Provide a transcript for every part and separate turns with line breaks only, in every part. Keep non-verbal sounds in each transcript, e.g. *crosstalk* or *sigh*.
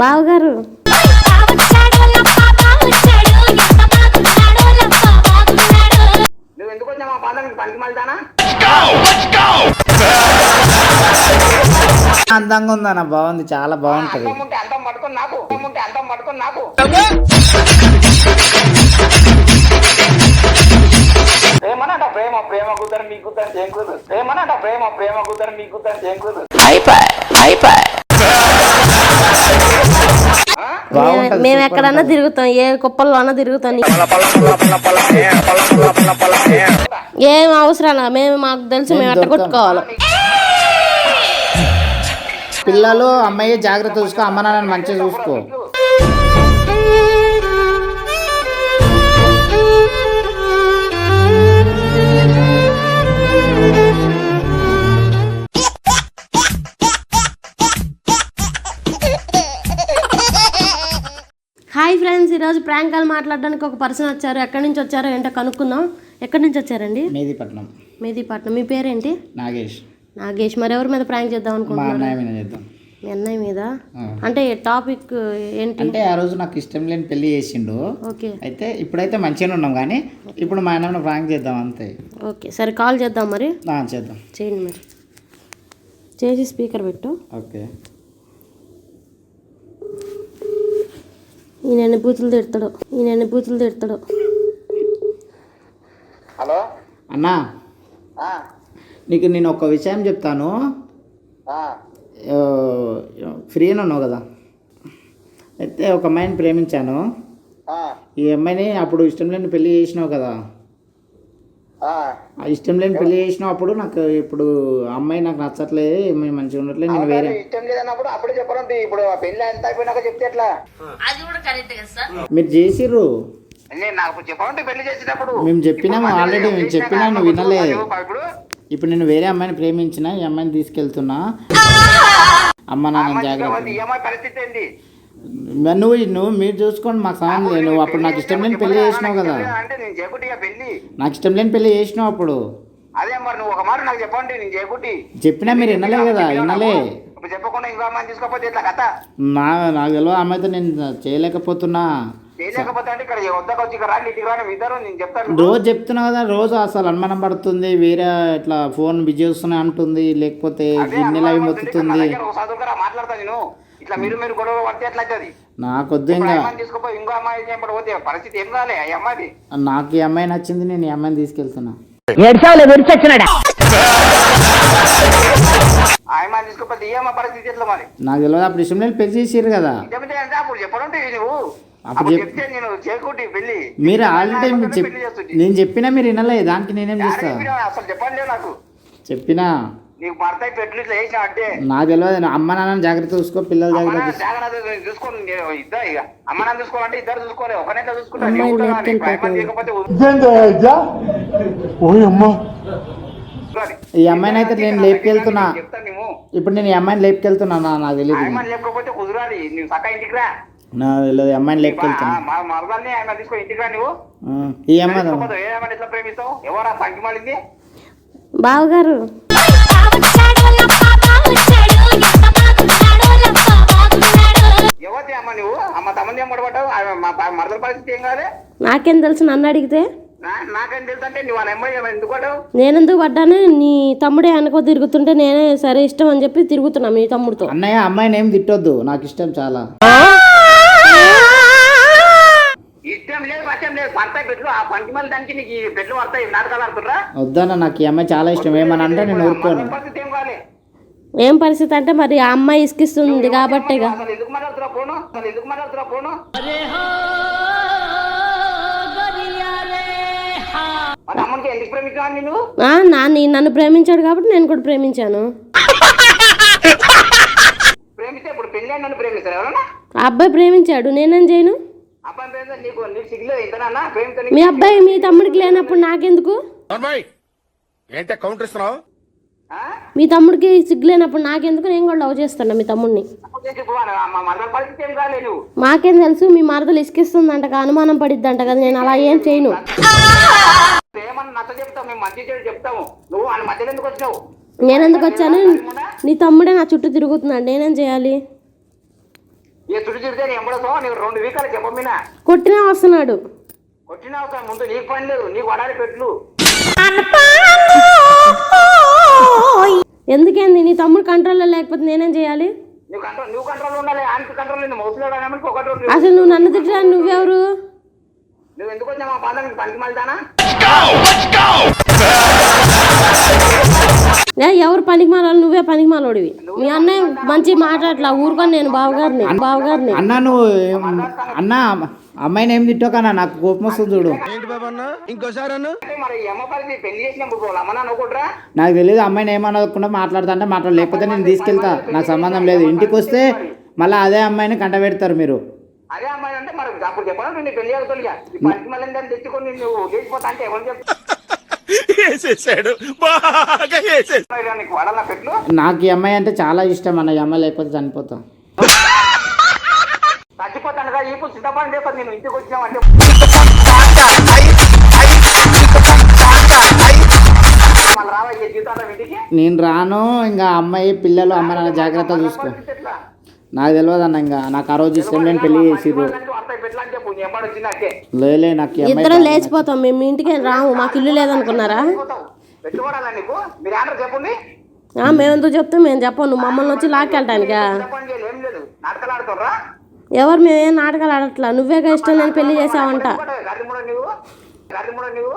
బావగారు.
అందంగా ఉందన్న బాగుంది చాలా బాగుంటది.
నాకు నాకు. ప్రేమనంట ప్రేమ ప్రేమ కుదరని నీ కుదరని ఏం కుదరదు ప్రేమనంట ప్రేమ ప్రేమ కుదరని నీ కుదరని ఏం కుదరదు
బాగుంటది
మేము ఎక్కడన్నా. తిరుగుతాం ఏ కుప్పల్లో అన్నా తిరుగుతాం ఏం అవసరం మేము మాకు తెలుసు మేము ఎట్ట. కొట్టుకోవాలి
పిల్లలు అమ్మాయి జాగ్రత్త చూసుకో అమ్మ నాన్నని మంచిగా చూసుకో
ప్రాంక్ కాల్ మాట్లాడడానికి ఒక పర్సన్ వచ్చారు. ఎక్కడి నుంచి వచ్చారో ఏంటో కనుక్కుందాం. ఎక్కడి నుంచి వచ్చారండి?
మేదీపట్నం.
మేదీపట్నం. మీ పేరేంటి?
నాగేష్.
నాగేష్. మరి ఎవరి మీద ప్రాంక్ చేద్దాం అనుకుంటున్నారు?
చేద్దాం.
మీ అన్నయ్య మీద. అంటే టాపిక్ ఏంటి?
అంటే ఆ రోజు నాకు ఇష్టం లేని పెళ్ళి చేసిండు.
ఓకే.
అయితే ఇప్పుడైతే మంచిగానే ఉన్నాం కానీ ఇప్పుడు మా అన్నయ్య ప్రాంక్ చేద్దాం అంతే.
ఓకే. సరే కాల్ చేద్దాం మరి.
చేద్దాం.
చేయండి మరి. చేసి స్పీకర్ పెట్టు.
ఓకే.
ఈయన ఎన్ని బూతులు తిడతాడు. ఈయన ఎన్ని బూతులు తిడతాడు.
హలో?
అన్నా.
ఆ,
నీకు నేను ఒక విషయం చెప్తాను. ఫ్రీగా ఉన్నావు కదా. అయితే ఒక అమ్మాయిని ప్రేమించాను.
ఆ,
ఈ అమ్మాయిని అప్పుడు ఇష్టం లేని పెళ్ళి చేసినావు కదా. ఇష్టం లేని పెళ్ళి చేసినావు అప్పుడు నాకు ఇప్పుడు అమ్మాయి నాకు నచ్చట్లేదు అమ్మాయి మంచిగా ఉండట్లేదు నేను వేరే.
ఇష్టం లేదన్నప్పుడు అప్పుడు చెప్పడం ఇప్పుడు పెళ్ళి ఎంత అయిపోయినాక చెప్తే ఎట్లా?
మీరు చేసిర్రు.
నాకు చెప్పాలంటే పెళ్ళి చేసేటప్పుడు
మేము చెప్పినాము ఆల్రెడీ మేము చెప్పినా నువ్వు వినలే.
ఇప్పుడు.
నేను వేరే అమ్మాయిని ప్రేమించిన ఈ అమ్మాయిని తీసుకెళ్తున్నా. అమ్మ నాన్న జాగ్రత్త
కాబట్టి ఈ అమ్మాయి పరిస్థితి ఏంటి
నువ్వు నువ్వు మీరు చూసుకోండి మాకు లేదు నువ్వు అప్పుడు నాకు ఇష్టం లేని పెళ్ళి చేసినావు కదా.
అంటే నేను చేయకుట్టి ఇక పెళ్ళి.
నాకు ఇష్టం లేని పెళ్ళి చేసినావు అప్పుడు.
అదే మరి నువ్వు ఒక మాట నాకు చెప్పండి నేను చేయకుట్టి
చెప్పినా మీరు వినలే కదా వినలే.
చెప్పకుండా ఇంకో అమ్మాయిని తీసుకోకపోతే ఇట్లా కథ?
నా నాకు తెలియదు అమ్మాయితో నేను చేయలేకపోతున్నా.
నేను
రోజు చెప్తున్నా కదా రోజు అసలు అనుమానం పడుతుంది వేరే ఇట్లా ఫోన్ బిజీ వస్తున్నా అంటుంది లేకపోతే గిన్నెలు అవి మొత్తుతుంది.
నేను ఇట్లా మీరు మీరు గొడవ పడితే ఎట్లా అవుతుంది
నాకొద్దు
ఇప్పుడు
ఇంకా.
ఆ తీసుకోపోయి ఇంకో అమ్మాయి చేయబడి పోతే పరిస్థితి ఏం ఈ అమ్మాయిది
నాకు ఈ అమ్మాయి నచ్చింది నేను ఈ అమ్మాయిని తీసుకెళ్తున్నా.
ఆ అమ్మాయిని తీసుకోపోతే ఈ అమ్మాయి పరిస్థితి ఎట్లా మరి?
నాకు తెలియదు అప్పుడు ఇష్టం లేని పెళ్ళి చేసిర్రు కదా.
అంటే అప్పుడు నువ్వు
అప్పుడు
అప్పుడు
చెప్-
చెప్తే నేను చేయకుంటే పెళ్ళి.
మీరు ఆల్రెడీ. నేను చెప్పినా మీరు వినలే దానికి నేనేం చేస్తా?
అసలు చెప్పండి నాకు.
చెప్పినా?
నీకు భర్త పెట్లు ఇట్లా చేసిన అంటే
నాకు తెలియదు అమ్మ నాన్న జాగ్రత్త చూసుకో పిల్లలు జాగ్రత్త చూసుకో.
జాగ్రత్త చూసుకోండి నేను ఇద్దరు ఇక. అమ్మ నాన్న చూసుకోవాలంటే ఇద్దరు చూసుకోవాలి ఒకనైతే చూసుకుంటా.
ఈ అమ్మాయిని అయితే నేను లేపుకెళ్తున్నా. ఇప్పుడు నేను ఈ అమ్మాయిని లేపుకెళ్తున్నా నా- నాకు తెలియదు
అమ్మాయిని లేకపోతే కుదరాలి నువ్వు చక్క ఇంటికి రా.
నాకు తెలియదు అమ్మాయిని ఆ, ఈ అమ్మాయి
బావగారు. నాకేం తెలుసు నన్ను అడిగితే?
అమ్మాయి
నేనెందుకు పడ్డాను? నీ తమ్ముడే అనుకో తిరుగుతుంటే నేనే సరే ఇష్టం అని చెప్పి తిరుగుతున్నా మీ తమ్ముడితో.
అన్నయ్య అమ్మాయిని ఏం తిట్టొద్దు. నాకు ఇష్టం చాలా.
పడతాయి పెట్లు ఆ పంచి మళ్ళీ దానికి నీకు ఈ పెట్లు పడతాయి. నాటకాలు
వద్దన్న నాకు ఈ అమ్మాయి చాలా ఇష్టం. ఏమని అంటే నేను ఊరుకోను.
పరిస్థితి ఏం
పరిస్థితి అంటే మరి ఆ అమ్మాయి ఇసుకిస్తుంది కాబట్టేగా
అసలు ఎందుకు మాట్లాడుతున్నా ఫోను? అసలు ఎందుకు మాట్లాడుతున్నా ఫోను? మన అమ్మకి ఎందుకు ప్రేమించావు నేను
ఆ, నా నీ నన్ను ప్రేమించాడు కాబట్టి నేను కూడా ప్రేమించాను.
ప్రేమిస్తే ఇప్పుడు పెళ్ళి నన్ను ప్రేమిస్తారు ఎవరన్నా?
ఆ అబ్బాయి ప్రేమించాడు. నేనేం చేయను? మీ అబ్బాయి మీ తమ్ముడికి లేనప్పుడు నాకెందుకు?
కౌంటర్ ఇస్తున్నావు?
మీ తమ్ముడికి సిగ్గు లేనప్పుడు నాకెందుకు? నేను కూడా లవ్ చేస్తున్నా మీ తమ్ముడిని. మాకేం తెలుసు మీ మరదలు ఇసుకిస్తుందంట అనుమానం పడిద్దంట కదా నేను అలా ఏం చేయను.
మధ్యలో ఎందుకు
వచ్చాను? నీ తమ్ముడే నా చుట్టూ తిరుగుతున్నాడు నేనేం చేయాలి?
ఏ చుట్టూ చిడితే నేను ఎంబడతావు నీకు రెండు వీకాలు చెప్పమినా
కొట్టినా వస్తున్నాడు
కొట్టిన అవసరం ముందు నీకు పని లేదు నీకు వడాలి పెట్లు
ఎందుకేంది? నీ తమ్ముడు కంట్రోల్లో లేకపోతే నేనేం చేయాలి?
నువ్వు కంట్రోల్ నువ్వు కంట్రోల్ ఉండాలి ఆయనకి కంట్రోల్ ఉంది మౌసులో అనేమనికి ఒకటి రెండు
అసలు నువ్వు నన్ను తిట్టడానికి నువ్వెవరు?
నువ్వు ఎందుకు వచ్చావు మా పనికి మళ్తానా
ఎవరు పనికి మాలాలి నువ్వే పనికి మాలోడివి మీ అన్నయ్య మంచి మాట్లాడట్లా ఊరుకొని నేను బావగారిని బావగారిని.
అన్న నువ్వు అన్న అమ్మాయిని ఏం తిట్టోకన్నా నాకు కోపం వస్తుంది చూడు.
ఇంకోసారి
నాకు తెలియదు అమ్మాయిని ఏమనకుండా మాట్లాడతా అంటే మాట్లాడు. లేకపోతే నేను తీసుకెళ్తా. నాకు సంబంధం లేదు. ఇంటికి వస్తే మళ్ళీ అదే అమ్మాయిని కంట పెడతారు మీరు.
అదే అమ్మాయి అంటే మరి అప్పుడు చెప్పను పెళ్ళి మళ్ళీ దాన్ని తెచ్చుకొని నువ్వు లేచిపోతా అంటే ఎవరు చెప్తారు
వేసేసాడు. బాగా వేసేసాడు
నీకు
ఈ అమ్మాయి అంటే చాలా ఇష్టం అన్న ఈ అమ్మాయి లేకపోతే చనిపోతాం.
చచ్చిపోతాను కదా ఇప్పుడు సిద్ధపడి నేను ఇంటికి
నేను రాను ఇంకా అమ్మాయి పిల్లలు అమ్మ నాన్న జాగ్రత్త చూసుకో? నాకు తెలియదు అన్న ఇంకా. నాకు ఆ రోజు ఇష్టం పెళ్ళి చేసిర్రు. లేలే నాకు
ఇద్దరం లేచిపోతాం. మేము ఇంటికి రాము. మాకు ఇల్లు లేదనుకున్నారా? మేమెందుకు చెప్తాం? మేము చెప్పం. నువ్వు మమ్మల్ని వచ్చి లాక్కెళ్ళటానికా
చెప్పండి ఏం లేదు. నాటకాలు ఆడుతారా
ఎవరు? మేమేం నాటకాలు ఆడట్లా? నువ్వేగా ఇష్టం లేని పెళ్ళి చేసావంట.
నువ్వు నువ్వు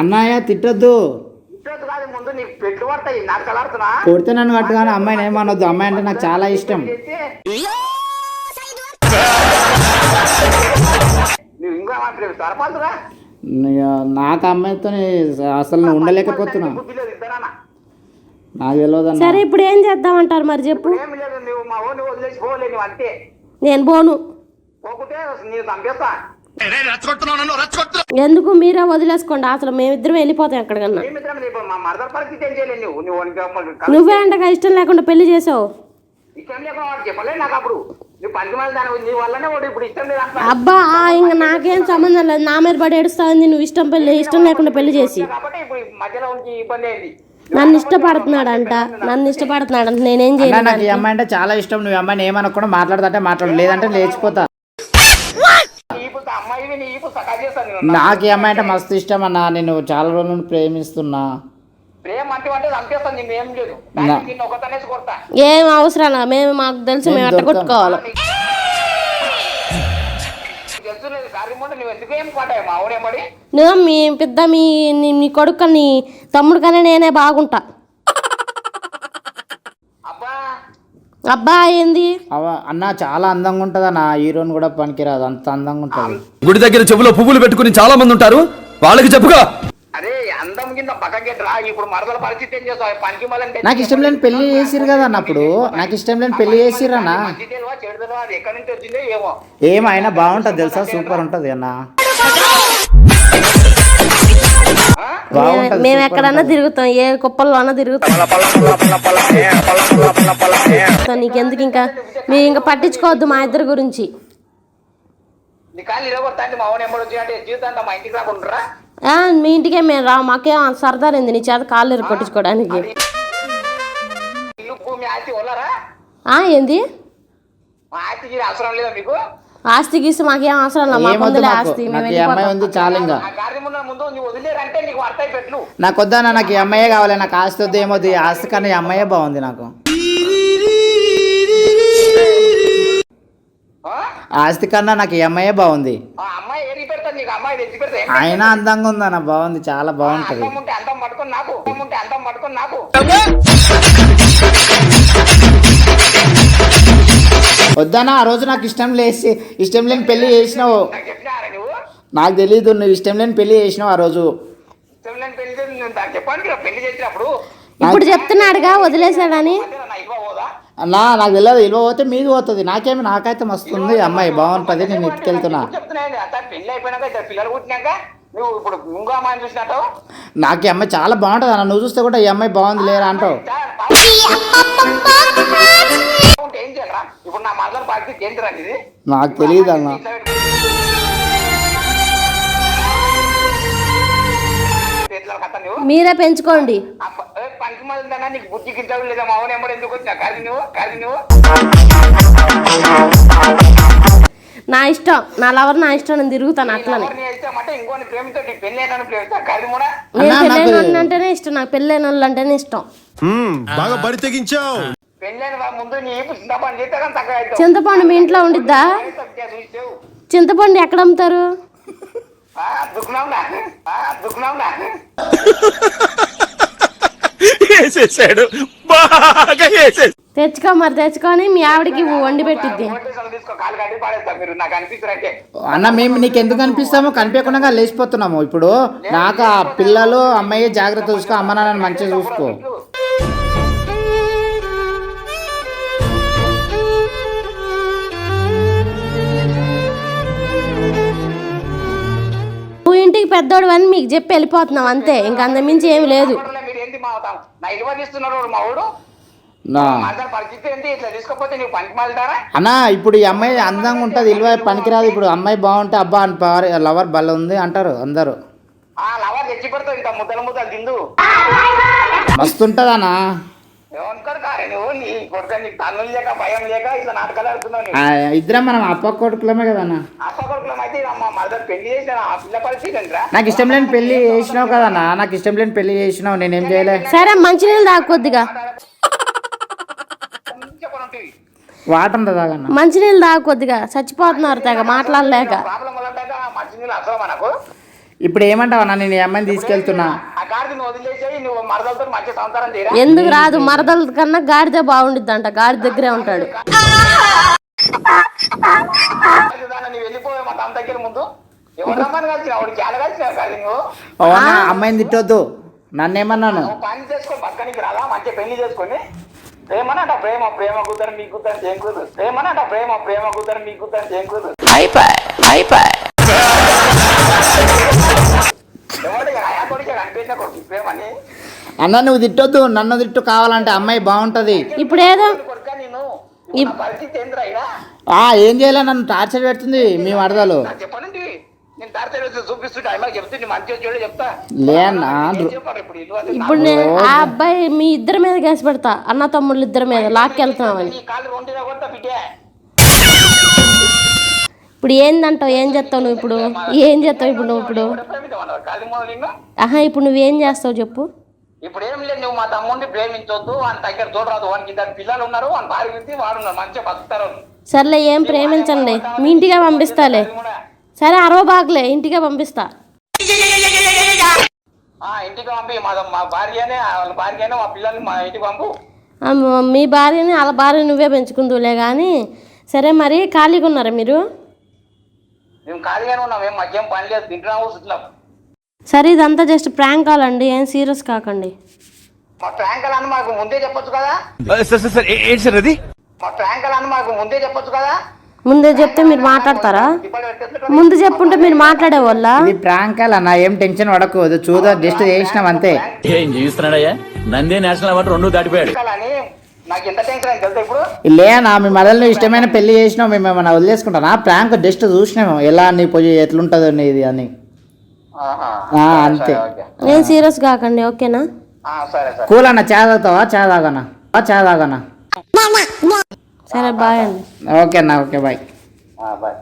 అన్నయ్య తిట్టొద్దు. కొడితే నన్ను కట్టుగానే అమ్మాయిని ఏమనొద్దు? అమ్మాయి అంటే నాకు చాలా ఇష్టం. నాకు అమ్మాయితో అసలు నేను ఉండలేకపోతున్నా. నాకు తెలియదు
సరే ఇప్పుడు ఏం చేద్దామంటారు మరి చెప్పు.
ఏం లేదు నువ్వు మా ఓని వదిలేసి పోలే నువ్వు అంతే.
నేను పోను. ఎందుకు మీరే వదిలేసుకోండి? అసలు మేమిద్దరం వెళ్ళిపోతాం ఎక్కడికన్నా.
నువ్వు.
అంటగా ఇష్టం లేకుండా పెళ్ళి చేసావు. అబ్బా ఆ, ఇంక నాకేం సంబంధం లేదు. నా మీద పడి ఏడుస్తావుంది నువ్వు ఇష్టం పెళ్ళి ఇష్టం లేకుండా పెళ్ళి చేసి. నన్ను ఇష్టపడుతున్నాడంట. నన్ను ఇష్టపడుతున్నాడంట. నేనేం
అన్న
చేయను
నాకు ఈ అమ్మాయి అంటే చాలా ఇష్టం. నువ్వు అమ్మాయిని ఏమనకుండా మాట్లాడదంటే మాట్లాడు. లేదంటే లేచిపోతా. నాకు ఈ అమ్మాయి అంటే మస్తు ఇష్టం అన్న నేను చాలా రోజుల నుండి ప్రేమిస్తున్నా.
ప్రేమ అంటే అంటే చంపేస్తాను నేను ఏం లేదు.
నా-
నిన్ను ఒకతనేసి కొడతా.
ఏం అవసరం మేము మాకు తెలుసు మేము ఎట్ట కొట్టుకోవాలి.
నువ్వు ఎందుకు ఏం పడ్డాయి మా
పెద్ద మీ నీ- నీ కొడుకు నీ తమ్ముడు కన్నా నేనే బాగుంటా
అబ్బా
అబ్బా ఏంది?
అవ అన్న చాలా అందంగా ఉంటుంది అన్న. హీరోని కూడా పనికిరాదు. అంత అందంగా ఉంటుంది.
గుడి దగ్గర చెవులో పువ్వులు పెట్టుకుని చాలా మంది ఉంటారు. వాళ్ళకి చెప్పుగా
అరే అందం కింద పక్కకి రా ఇప్పుడు మరదల పరిస్థితి ఏం చేస్తావు? పనికి మళ్ళీ
నాకు ఇష్టం లేని పెళ్ళి చేసిరు కదా అన్న అప్పుడు. నాకు ఇష్టం లేని
పెళ్ళి చెడు తెలివా అది ఎక్కడి నుంచి వచ్చిందో ఏమో.
ఏమైనా బాగుంటుంది తెలుసా? సూపర్ ఉంటుంది అన్న.
మేము ఎక్కడన్నా తిరుగుతాం ఏ కుప్పల్లోనా తిరుగుతాం. నీకెందుకు ఇంకా? మీరు ఇంకా పట్టించుకోవద్దు మా ఇద్దరి గురించి.
మా ఇంటికి రాకుండా
ఆ, మీ ఇంటికే మేము రా మాకేం సరదారింది నీ చేత కాళ్ళు ఇరు కొట్టించుకోవడానికి. ఏంది?
అవసరం లేదా మీకు?
ఆస్తి గీసి మాకేం అవసరం మాకు. ఆస్తి
అమ్మాయి ఉంది చాలు ఇంకా.
నీకు అర్థం పెట్టు
నాకు ఈ అమ్మాయే కావాలి. నాకు ఆస్తి వద్దు ఏమొద్దు ఈ ఆస్తి కన్నా ఈ అమ్మాయే బాగుంది నాకు.
ఆ?
ఆస్తి కన్నా నాకు ఈ అమ్మాయే బాగుంది.
ఆ అమ్మాయి ఏది పెడతాను నీకు? అమ్మాయి తెచ్చి పెడతా ఏం
అయినా అందంగా ఉందన్న బాగుంది చాలా బాగుంటుంది. వద్దన్న ఆ రోజు నాకు ఇష్టం లేసి ఇష్టం లేని పెళ్ళి చేసినావు
నాకు చెప్పినారా నువ్వు
నాకు తెలియదు నువ్వు ఇష్టం లేని పెళ్ళి చేసినావు ఆ రోజు
ఇప్పుడు చెప్తున్నాడుగా వదిలేశాడని
మధ్యలో నా ఇవ్వ పోదా
అన్నా నాకు తెలియదు ఇల్వ పోతే మీది పోతుంది నాకేమి నాకైతే మస్తు ఉంది అమ్మాయి బాగుంటుంది నేను ఎత్తుకెళ్తున్నా నాకు ఈ అమ్మాయి చాలా బాగుంటుంది అన్న నువ్వు చూస్తే కూడా ఈ అమ్మాయి బాగుంది లేరా అంటావు
ఇప్పుడు నా మదర్ పరిస్థితి ఏంటిరా ఇది
నాకు తెలియదు అన్న.
మీరే పెంచుకోండి.
నీకు బుద్ధి గింజలు లేదా? మా అవును ఎమ్మడు ఎందుకు వచ్చినా? కది నువ్వు కది నువ్వు.
నా ఇష్టం. నా లవర్ నా ఇష్టం నేను తిరుగుతాను అట్లనే. పెళ్ళైన అంటేనే ఇష్టం నాకు పెళ్ళైన వాళ్ళు అంటేనే ఇష్టం.
బాగా బరి తెగించావు.
పెళ్ళైన వా- ముందు నీ ఇప్పుడు చింతపండు
మీ ఇంట్లో ఉండిద్దా. చింతపండు ఎక్కడ అమ్ముతారు? *laughs*
వేసేసాడు. బాగా వేసేసాడు.
తెచ్చుకో మరి తెచ్చుకొని మీ ఆవిడకి వండి పెట్టిద్ది.
అన్న మేము నీకు ఎందుకు అనిపిస్తామో కనిపించకుండా లేచిపోతున్నాము. ఇప్పుడు నాకు ఆ పిల్లలు అమ్మాయి జాగ్రత్త చూసుకో అమ్మ నాన్నని మంచిగా చూసుకో.
నువ్వు ఇంటికి పెద్దోడు అని మీకు చెప్పి వెళ్ళిపోతున్నావు అంతే. ఇంకా అంతమించి ఏమి లేదు.
అన్న ఇప్పుడు ఈ అమ్మాయి అందంగా ఉంటుంది ఇల్వ పనికిరాదు. ఇప్పుడు అమ్మాయి బాగుంటే అబ్బా అని పారి లవర్ బల్ల ఉంది అంటారు అందరూ. మస్తు ఉంటుంది అన్న ఇద్దరం మనం అప్ప కొడుకులమే కదా అన్న
అత్త కొడుకులం అయితే మా మదర్ పెళ్ళి చేసిన ఆ పిల్ల పరిస్థితి ఏంట్రా?
నాకు ఇష్టం లేని పెళ్ళి చేసినావు కదన్నా నాకు ఇష్టం లేని పెళ్ళి చేసినావు నేనేం చేయలే.
సరే మంచినీళ్ళు తాగొద్దిగా.
చెప్పనుంటివి
వాటర్ ఉంటుంది తాగన్న.
మంచినీళ్ళు తాగొద్దిగా చచ్చిపోతున్నారు తెగ మాట్లాడలేక.
ఇప్పుడు ఏమంటావు అన్న నేను ఈ అమ్మాయిని తీసుకెళ్తున్నా?
ఎందుకు రాదు? మరదల కన్నా గాడిదే బాగుండిద్దంట. గాడి దగ్గరే ఉంటాడు.
అమ్మాయిని తిట్టొద్దు. నన్ను ఏమన్నాను
పని చేసుకొని పక్కనికి పెళ్ళి చేసుకొని? ప్రేమనంట ప్రేమ ప్రేమ కుదరని మీకు కుదరని ఏం కుదరదు ప్రేమనంట ప్రేమ ప్రేమ కుదరని మీకు కుదరని ఏం కుదరదు కొడుకు? ప్రేమని.
అన్న నువ్వు తిట్టొద్దు. నన్ను తిట్టు కావాలంటే అమ్మాయి బాగుంటది.
ఇప్పుడు ఏదో
ఏం చేయలే? నన్ను టార్చర్ పెడుతుంది మీ వరదలు.
చూడే చెప్తా. ఇప్పుడు
నేను ఆ అబ్బాయి మీ ఇద్దరి మీద కేసు పెడతా అన్న తమ్ముళ్ళు ఇద్దరి మీద లాక్కెళ్తున్నామని
నీ కాళ్ళు రెండు కొడతా బిడ్డే.
ఇప్పుడు ఏందంటావు ఏం చేస్తావు నువ్వు ఇప్పుడు? ఏం చేస్తావు ఇప్పుడు నువ్వు ఇప్పుడు?
కాళ్ళు నిన్ను
ఆహా ఇప్పుడు నువ్వేం చేస్తావు చెప్పు.
ఇప్పుడు ఏం లేదు నువ్వు మా తమ్ముడిని ప్రేమించొద్దు వాని దగ్గర చూడరాదు వానికి ఇద్దరు పిల్లలు ఉన్నారు వాని భార్య ఉంది వాడు ఉన్నారు మంచిగా బతుకుతారు.
సర్లే ఏం ప్రేమించండి. మీ ఇంటికే పంపిస్తాలే. సరే అరవ బాగులే ఇంటికే పంపిస్తా.
ఆ, ఇంటికి పంపి మా భార్యనే వాళ్ళ భార్యనే మా పిల్లల్ని మా ఇంటికి పంపు.
ఆ, మ- భార్యని వాళ్ళ భార్య నువ్వే పెంచుకుందులే కానీ సరే మరి ఖాళీగా ఉన్నారా మీరు?
మేము ఖాళీగానే ఉన్నాం ఏం మధ్యం పని లేదు తింటున్నాం కూర్చుంటున్నాం.
సరే ఇదంతా జస్ట్ ప్రాంక్ కాల్ అండి ఏం సీరియస్ కాకండి.
మా అని మాకు ముందే చెప్పొచ్చు కదా?
సార్ సార్ సార్ ఏంటి సార్ అది?
మా ట్యాంకర్ అని మాకు ముందే చెప్పొచ్చు కదా?
ముందే చెప్తే మీరు మాట్లాడతారా? ముందు చెప్పుంటే మీరు మాట్లాడే వాళ్ళ
ఇది ప్రాంక్ అన్న ఏం టెన్షన్ పడకు ఇది చూద్దాం జస్ట్ చేసినాం అంతే.
ఏం జీవిస్తున్నాడయ్యా? నందే నేషనల్ అవార్డు రెండు దాటిపోయాడు.
అని నాకు ఎంత టెన్షన్ అయింది తెలుసా ఇప్పుడు?
లే అన్న మీ మదల్ని ఇష్టమైన పెళ్ళి చేసినావు మేము ఏమన్నా వదిలేసుకుంటానా? ప్రాంక్ జస్ట్ చూసినాము ఎలా నీ పోయి ఎట్లుంటుందో ఇది అని. ఆ, అంతే.
ఏం సీరియస్ కాకండి ఓకేనా?
ఆ, సరే సరే.
కూల్ అన్న చా తాగుతావా చా తాగనా? చా తాగనా?
సరే బాయ్ అండి.
ఓకే అన్న ఓకే బాయ్.
ఆ, బాయ్.